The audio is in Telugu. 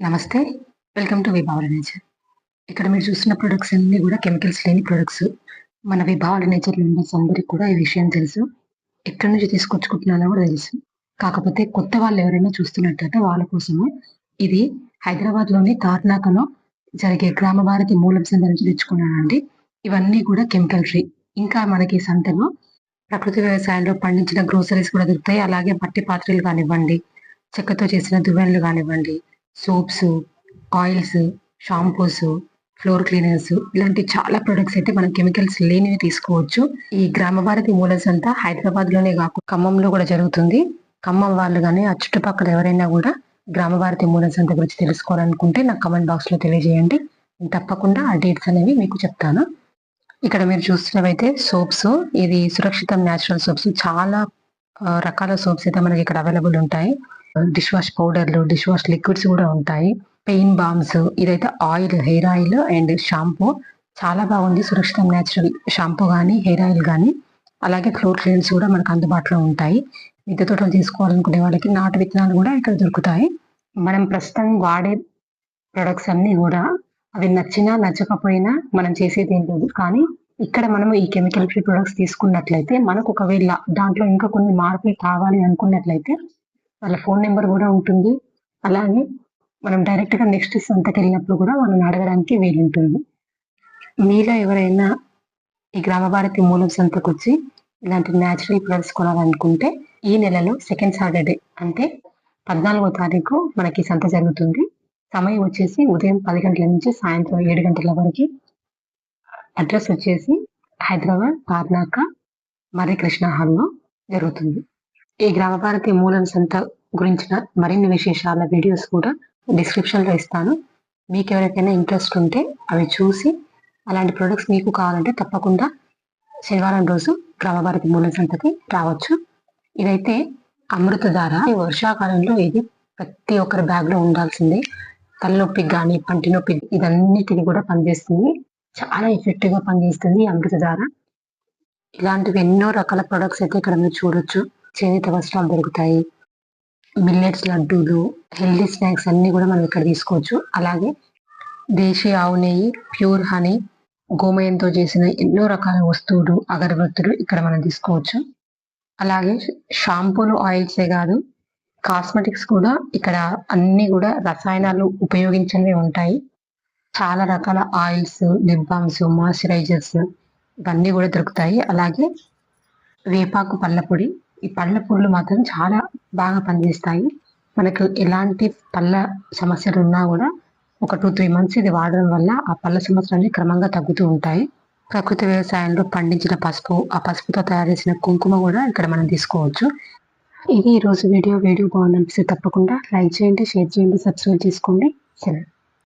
నమస్తే వెల్కమ్ టు విభావల నేచర్. ఇక్కడ మీరు చూస్తున్న ప్రొడక్ట్స్ అన్ని కూడా కెమికల్స్ లేని ప్రొడక్ట్స్. మన విభావల నేచర్ మెంబర్స్ అందరికి కూడా ఈ విషయం తెలుసు. ఎక్కడి నుంచి తీసుకొచ్చుకుంటున్నానో కూడా తెలుసు. కాకపోతే కొత్త వాళ్ళు ఎవరైనా చూస్తున్నట్టయితే వాళ్ళ కోసము ఇది హైదరాబాద్లోని తార్నాకలో జరిగే గ్రామ భారతి మూలం సంత నుంచి తెచ్చుకున్నానండి ఇవన్నీ కూడా కెమికల్ ఫ్రీ. ఇంకా మనకి సంతలో ప్రకృతి వ్యవసాయంలో పండించిన గ్రోసరీస్ కూడా దొరుకుతాయి. అలాగే మట్టి పాత్రలు కానివ్వండి చెక్కతో చేసిన దువ్వెనలు కానివ్వండి soaps oils shampoos floor cleaners ఇలాంటి చాలా ప్రొడక్ట్స్ అయితే మనం కెమికల్స్ లేనివి తీసుకోవచ్చు. ఈ గ్రామ భారతి మూలస్ అంతా హైదరాబాద్లోనే కాకుండా ఖమ్మంలో కూడా జరుగుతుంది. ఖమ్మం వాళ్ళు కానీ ఆ చుట్టుపక్కల ఎవరైనా కూడా గ్రామ భారతి మూలస్ అంత గురించి తెలుసుకోవాలనుకుంటే నాకు కమెంట్ బాక్స్లో తెలియజేయండి. నేను తప్పకుండా ఆ డేట్స్ అనేవి మీకు చెప్తాను. ఇక్కడ మీరు చూస్తున్నవైతే సోప్స్ ఇది సురక్షితం న్యాచురల్ సోప్స్ చాలా రకాల సోప్స్ అయితే మనకి ఇక్కడ అవైలబుల్ ఉంటాయి. డిష్ వాష్ పౌడర్లు డిష్ వాష్ లిక్విడ్స్ కూడా ఉంటాయి. పెయిన్ బామ్స్ ఇదైతే oil hair oil and shampoo. చాలా బాగుంది. సురక్షితం న్యాచురల్ షాంపూ కానీ హెయిర్ ఆయిల్ కానీ అలాగే ఫ్లోర్ క్లీన్స్ కూడా మనకు అందుబాటులో ఉంటాయి. మిద్దె తోటలు తీసుకోవాలనుకునే వాళ్ళకి నాటు విత్తనాలు కూడా ఇక్కడ దొరుకుతాయి. మనం ప్రస్తుతం వాడే ప్రొడక్ట్స్ అన్ని కూడా అవి నచ్చినా నచ్చకపోయినా మనం చేసేది ఏం లేదు కానీ ఇక్కడ మనం ఈ కెమికల్ ఫ్రీ ప్రొడక్ట్స్ తీసుకున్నట్లయితే మనకు ఒకవేళ దాంట్లో ఇంకా కొన్ని మార్పులు కావాలి అనుకున్నట్లయితే వాళ్ళ ఫోన్ నెంబర్ కూడా ఉంటుంది. అలాగే మనం డైరెక్ట్గా నెక్స్ట్ సంతకి వెళ్ళినప్పుడు కూడా మనం అడగడానికి వీలుంటుంది మీలో ఎవరైనా ఈ గ్రామ భారతి మూలం సంతకు వచ్చి ఇలాంటి న్యాచురల్ ప్రొడక్ట్స్ కొనాలనుకుంటే ఈ నెలలో సెకండ్ సాటర్డే అంటే పద్నాలుగో తారీఖు మనకి సంత జరుగుతుంది. సమయం వచ్చేసి ఉదయం పది గంటల నుంచి సాయంత్రం ఏడు గంటల వరకు అడ్రస్ వచ్చేసి హైదరాబాద్ పార్నాక మరి కృష్ణ హాల్లో జరుగుతుంది. ఈ గ్రామ భారతి మూలం సంత గురించిన మరిన్ని విశేషాల వీడియోస్ కూడా డిస్క్రిప్షన్లో ఇస్తాను. మీకు ఎవరికైనా ఇంట్రెస్ట్ ఉంటే అవి చూసి అలాంటి ప్రొడక్ట్స్ మీకు కావాలంటే తప్పకుండా శనివారం రోజు గ్రామ భారతి మూలం సంతకి రావచ్చు. ఇదైతే అమృతధార. ఈ వర్షాకాలంలో ఇది ప్రతి ఒక్కరి బ్యాగ్లో ఉండాల్సిందే. తలనొప్పికి కానీ పంటి నొప్పి ఇదన్నిటికి కూడా పనిచేస్తుంది. చాలా ఎఫెక్ట్గా పనిచేస్తుంది అమృత ధార. ఇలాంటివి ఎన్నో రకాల ప్రొడక్ట్స్ అయితే ఇక్కడ మీరు చూడొచ్చు. చేనేత వస్త్రాలు దొరుకుతాయి. మిల్లెట్స్ లడ్డూలు హెల్దీ స్నాక్స్ అన్ని కూడా మనం ఇక్కడ తీసుకోవచ్చు. అలాగే దేశీయ ఆవు నెయ్యి ప్యూర్ హనీ గోమయంతో చేసిన ఎన్నో రకాల వస్తువులు అగరబత్తులు ఇక్కడ మనం తీసుకోవచ్చు. అలాగే షాంపూలు ఆయిల్సే కాదు కాస్మెటిక్స్ కూడా ఇక్కడ అన్ని కూడా రసాయనాలు ఉపయోగించినవి ఉంటాయి. చాలా రకాల ఆయిల్స్ లిప్ బామ్స్ మాయిశ్చరైజర్స్ ఇవన్నీ కూడా దొరుకుతాయి. అలాగే వేపాకు పళ్ళ పొడి. ఈ పళ్ళ పొడులు మాత్రం చాలా బాగా పనిచేస్తాయి. మనకు ఎలాంటి పళ్ళ సమస్యలు ఉన్నా కూడా ఒక టూ త్రీ మంత్స్ ఇది వాడడం వల్ల ఆ పళ్ళ సమస్యలన్నీ క్రమంగా తగ్గుతూ ఉంటాయి. ప్రకృతి వ్యవసాయంలో పండించిన పసుపు ఆ పసుపుతో తయారు చేసిన కుంకుమ కూడా ఇక్కడ మనం తీసుకోవచ్చు. ఇది ఈ రోజు వీడియో. వీడియో బాగుందనిపిస్తే తప్పకుండా లైక్ చేయండి షేర్ చేయండి సబ్స్క్రైబ్ చేసుకోండి. సరే